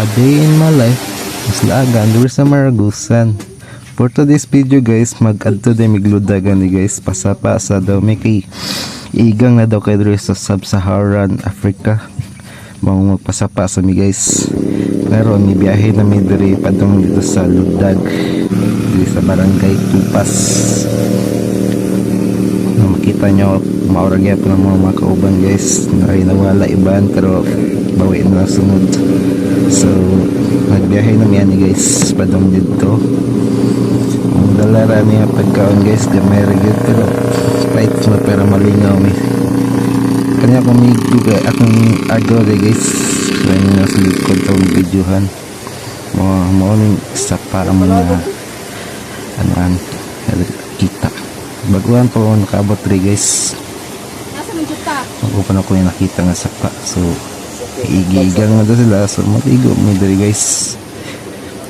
a day in my life. Maslagan dito sa Maragusan. For today's video guys mag-add to day migludagan ni guys. Pasapa sa daw. May igang na daw kay sa Sub-Saharan Africa. Mga magpasapa sa mi guys. Pero ni biyahe na mi diri padong dito sa Ludag dito sa barangay Tupas na makita nyo maurag yan po ng mga mga kauban guys. Na ay nawala iban pero bawi na sunod. So nagbiyahe na yan guys padong dito. Ang dalara niya pagkaon guys gamay rin pero kahit na pero malingaw mi kanya kumigo guys akong de guys. Kaya nyo sa likod itong videohan. Mga morning sa para mga ano an baguhan po nakabot rin guys. Ako pa na ko yung nakita nga sapa so igigang na sila. So matigo mo diri guys.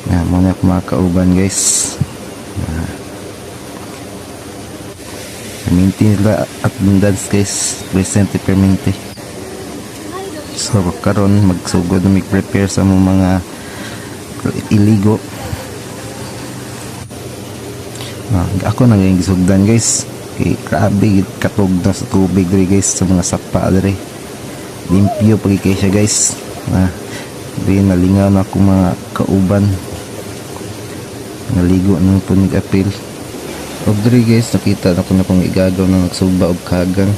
Na mga mga kauban guys. Na minti nila abundance guys. Presente permente so karon magsugod na prepare sa mga mga iligo Ah, ako nang yung gisugdan guys. Kay grabe katog na sa tubig diri guys sa mga sapa diri. Limpyo pagi kay siya guys. Na di nalingaw na ako mga kauban. Naligo nang punig apil og diri guys nakita na ko na kung igagaw na nagsugba og kagang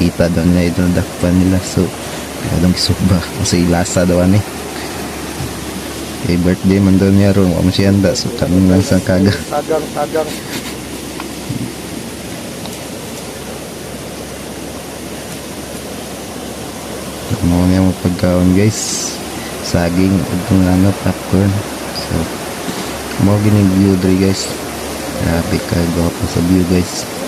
kita daw nila idol dakpan nila. So kadang gisugba kasi ilasa daw ani kay birthday man daw niya ron man siya handa. So kanon lang sa kagang Tagang, tagang. mo niya mo pagkaon guys. Saging kung ano popcorn. So mo gini view guys. Grabe ka gwapo sa view guys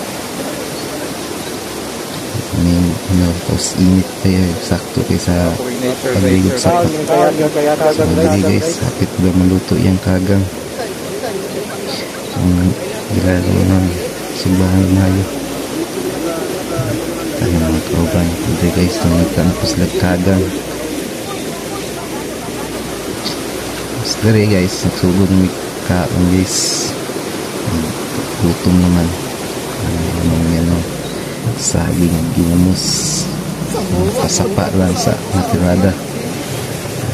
may ano tapos init yun sakto kay sa pagligot sa Tagang, kaya so tagang. guys hapit ba maluto yung kagang. Ang gilalo ng simbahan mayo. Tayo mga kauban diri guys nung nagkaan po sila kagang. Tapos diri guys nagsugod may kaon guys. Gutom naman. Ano yan o saging ginamos kasapa lang sa natirada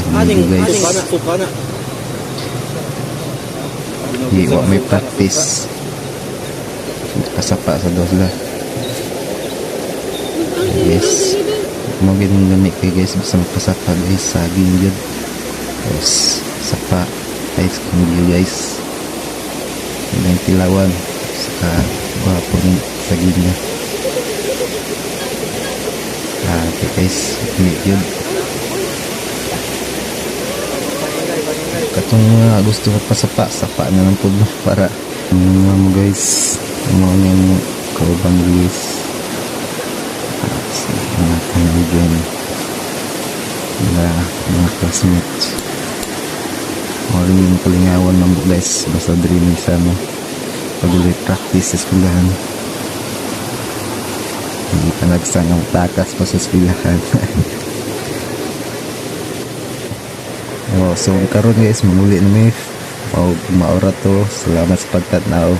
Dito guys Sukana, sukana. Di wa may practice. Kasapa sa dosla. Yes. Mo ginang lami kay guys basta magpasapa guys saging gyud. Tapos sapa guys kung guys. Ilang tilawan saka gwapo ng saging okay guys, ini yun. katong mga gusto ko pasapa sapa na lang po para mga mo guys. Mga nga mo kauban guys. So, mga kanaligyan nila mga classmates rin yung kalingawan ng mo guys basta dreaming sa mo pag ulit practice sa eskwelahan pa nagsangang takas pa sa eskwelahan Oh, so karon guys mamuli na mi o maura to. Salamat sa pagtanaw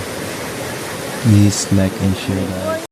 please like and share guys